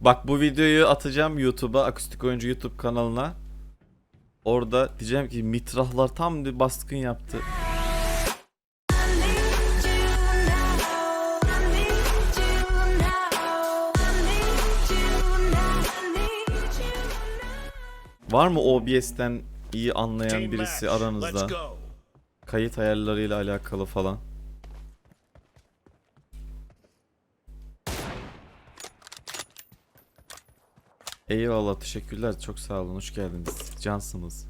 Bak bu videoyu atacağım YouTube'a, Akustik Oyuncu YouTube kanalına. Orada diyeceğim ki mitrahlar tam bir baskın yaptı. Var mı OBS'ten iyi anlayan birisi aranızda? Kayıt ayarlarıyla alakalı falan. Eyvallah teşekkürler çok sağ olun hoş geldiniz cansınız.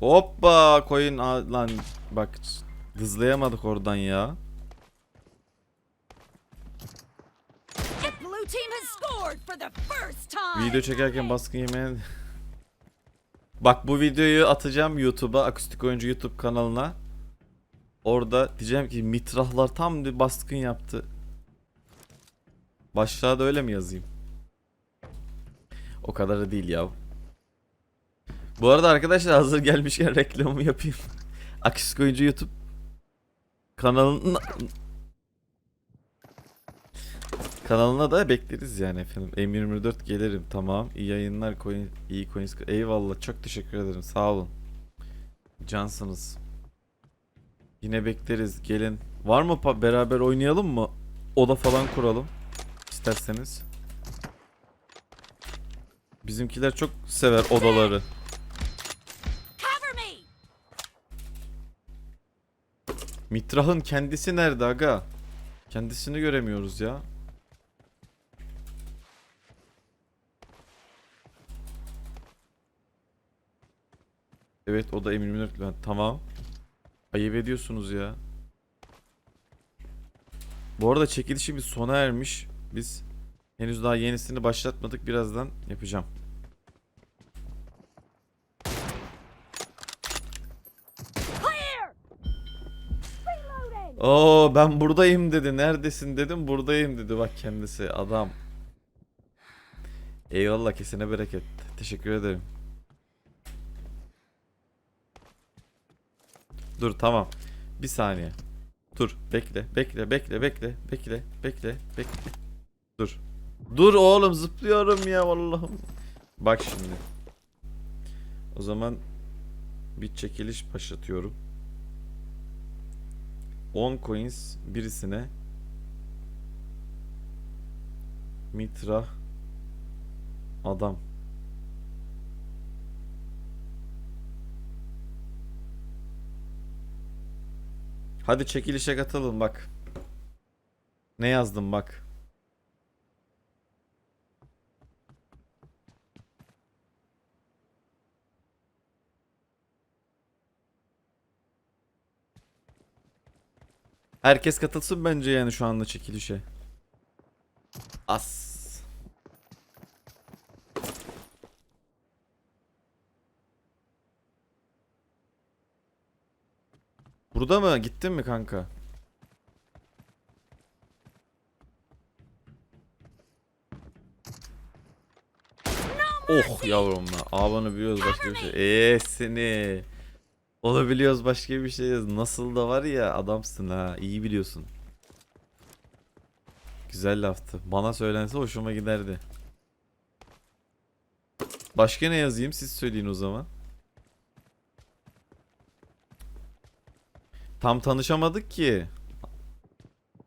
Hoppa koyun lan bak hızlayamadık oradan ya. Video çekerken baskın yemeye... Bak bu videoyu atacağım YouTube'a, Akustik Oyuncu YouTube kanalına. Orada diyeceğim ki mitrahlar tam bir baskın yaptı. Başlığa da öyle mi yazayım? O kadar da değil ya. Bu arada arkadaşlar hazır gelmişken reklamımı yapayım. Akustik Oyuncu YouTube kanalına Kanalına da bekleriz yani efendim. M24 gelirim tamam. İyi yayınlar coin, iyi coins. Eyvallah çok teşekkür ederim sağ olun. Cansınız. Yine bekleriz gelin. Var mı beraber oynayalım mı? Oda falan kuralım. İsterseniz. Bizimkiler çok sever odaları. Mitrah'ın kendisi nerede aga? Kendisini göremiyoruz ya. Evet o da M24 ben tamam. Ayıp ediyorsunuz ya. Bu arada çekilişimiz sona ermiş. Biz henüz daha yenisini başlatmadık. Birazdan yapacağım. Oo ben buradayım dedi. Neredesin dedim. Buradayım dedi. Bak kendisi adam. Eyvallah kesene bereket. Teşekkür ederim. Dur tamam. Bir saniye. Dur bekle bekle bekle bekle bekle bekle bekle. Dur. Dur oğlum zıplıyorum ya Allah'ım. Bak şimdi. O zaman bir çekiliş başlatıyorum. 10 coins birisine Mitra adam Hadi çekilişe katılın bak. Ne yazdım bak. Herkes katılsın bence yani şu anda çekilişe. As. Burada mı? Gittin mi kanka? Oh yavrum ya. Abanı biliyoruz başka bir şey. Eee seni. Onu biliyoruz başka bir şey. Nasıl da var ya adamsın ha. İyi biliyorsun. Güzel laftı. Bana söylense hoşuma giderdi. Başka ne yazayım siz söyleyin o zaman. Tam tanışamadık ki.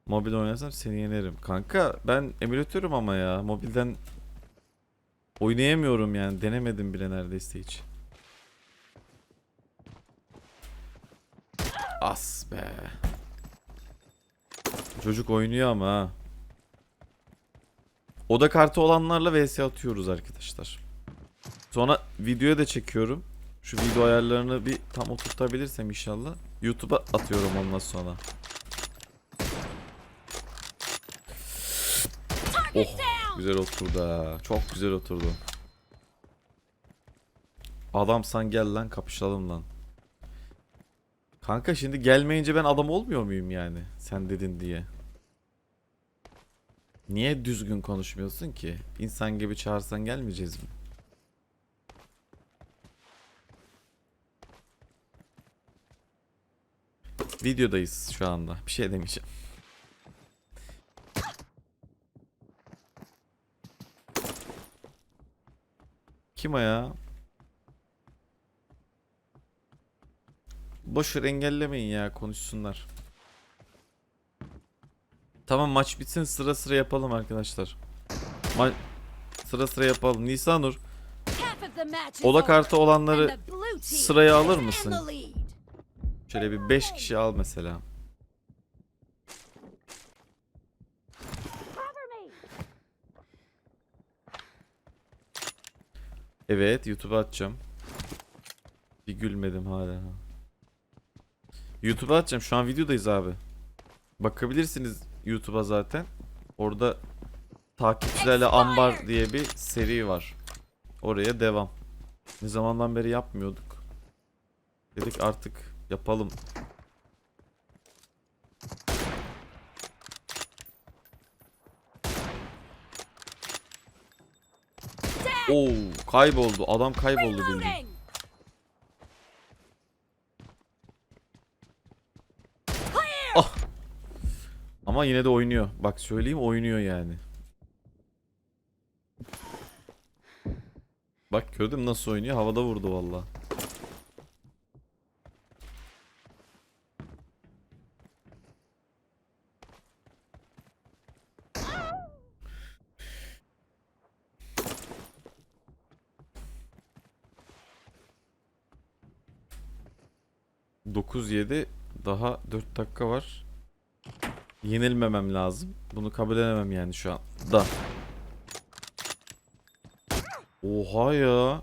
Mobil oynasam seni yenerim. Kanka ben emülatörüm ama ya. Mobilden oynayamıyorum yani. Denemedim bile neredeyse hiç. As be. Çocuk oynuyor ama ha. Oda kartı olanlarla vs atıyoruz arkadaşlar. Sonra videoya da çekiyorum. Şu video ayarlarını bir tam oturtabilirsem inşallah. YouTube'a atıyorum ondan sonra. Oh güzel oturdu ha. Çok güzel oturdu. Adamsan gel lan kapışalım lan. Kanka şimdi gelmeyince ben adam olmuyor muyum yani? Sen dedin diye. Niye düzgün konuşmuyorsun ki? İnsan gibi çağırsan gelmeyeceğiz mi? Videodayız şu anda. Bir şey demeyeceğim. Kim o? Boş ver engellemeyin ya konuşsunlar. Tamam maç bitsin sıra sıra yapalım arkadaşlar. Ma sıra sıra yapalım. Nisanur over, kartı olanları sıraya alır mısın? şöyle bir 5 kişi al mesela. Evet YouTube'a atacağım. Bir gülmedim hala. YouTube'a atacağım. Şu an videodayız abi. Bakabilirsiniz YouTube'a zaten. Orada takipçilerle ambar diye bir seri var. Oraya devam. Ne zamandan beri yapmıyorduk. Dedik artık yapalım. Oo, kayboldu. Adam kayboldu bildiğin. Ama yine de oynuyor. Bak söyleyeyim oynuyor yani. Bak gördün mü nasıl oynuyor? Havada vurdu valla. Dokuz yedi daha 4 dakika var. Yenilmemem lazım. Bunu kabul edemem yani şu an. Da. Oha ya.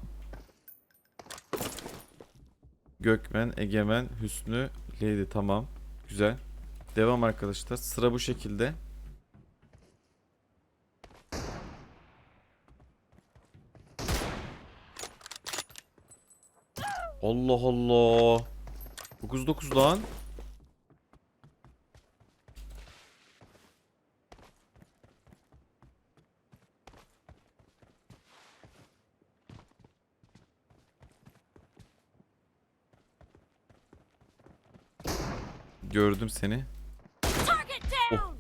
Gökmen, Egemen, Hüsnü, Lady tamam. Güzel. Devam arkadaşlar. Sıra bu şekilde. Allah Allah. 9-9 lan. Gördüm seni. Down.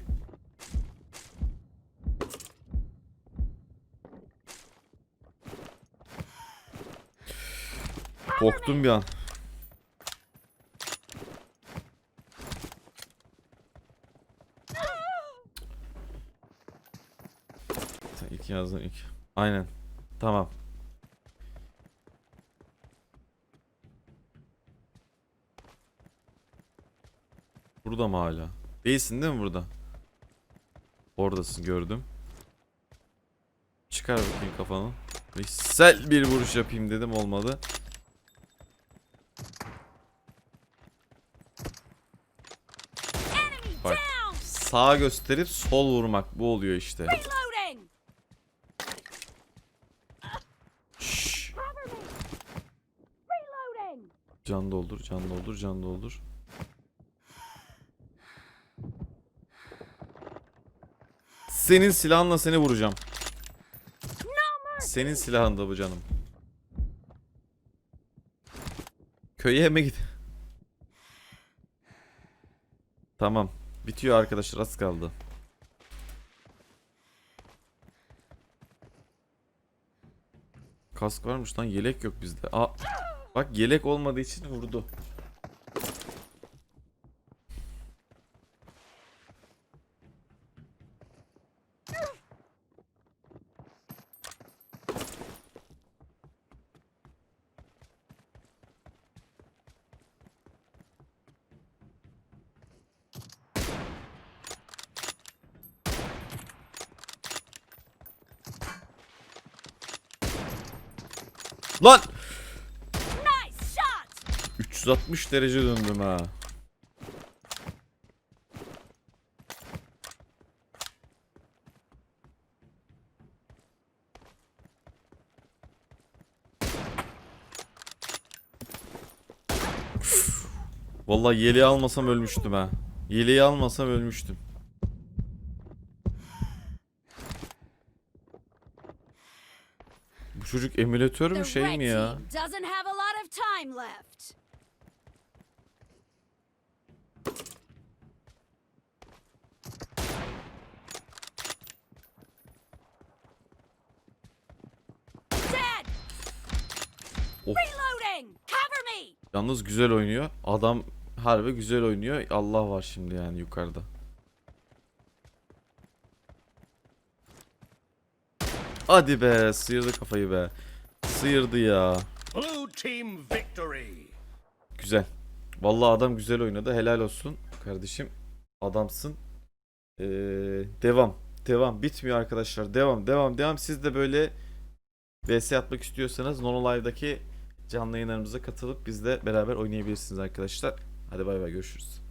Korktum bir an. İlk yazdın ilk. Aynen. Tamam. Burada mı hala? Değilsin değil mi burada? Oradasın gördüm. Çıkar bakayım kafanı. Sel bir vuruş yapayım dedim olmadı. Bak. Sağa gösterip sol vurmak bu oluyor işte. Şşş. Can doldur, can doldur, can doldur. Senin silahınla seni vuracağım. Senin silahın da bu canım. Köye mi git? Tamam. Bitiyor arkadaşlar az kaldı. Kask varmış lan yelek yok bizde. Aa, bak yelek olmadığı için vurdu. Lan! Nice shot. 360 derece döndüm ha. Vallahi yeleği almasam ölmüştüm ha. Yeleği almasam ölmüştüm. Bu çocuk emülatör mü şey mi ya? Oh. Yalnız güzel oynuyor. Adam harbi güzel oynuyor. Allah var şimdi yani yukarıda. Hadi be sıyırdı kafayı be. Sıyırdı ya. Blue team victory. Güzel. Vallahi adam güzel oynadı. Helal olsun kardeşim. Adamsın. Ee, devam. Devam. Bitmiyor arkadaşlar. Devam. Devam. Devam. Siz de böyle VS atmak istiyorsanız Nono Live'daki canlı yayınlarımıza katılıp bizle beraber oynayabilirsiniz arkadaşlar. Hadi bay bay görüşürüz.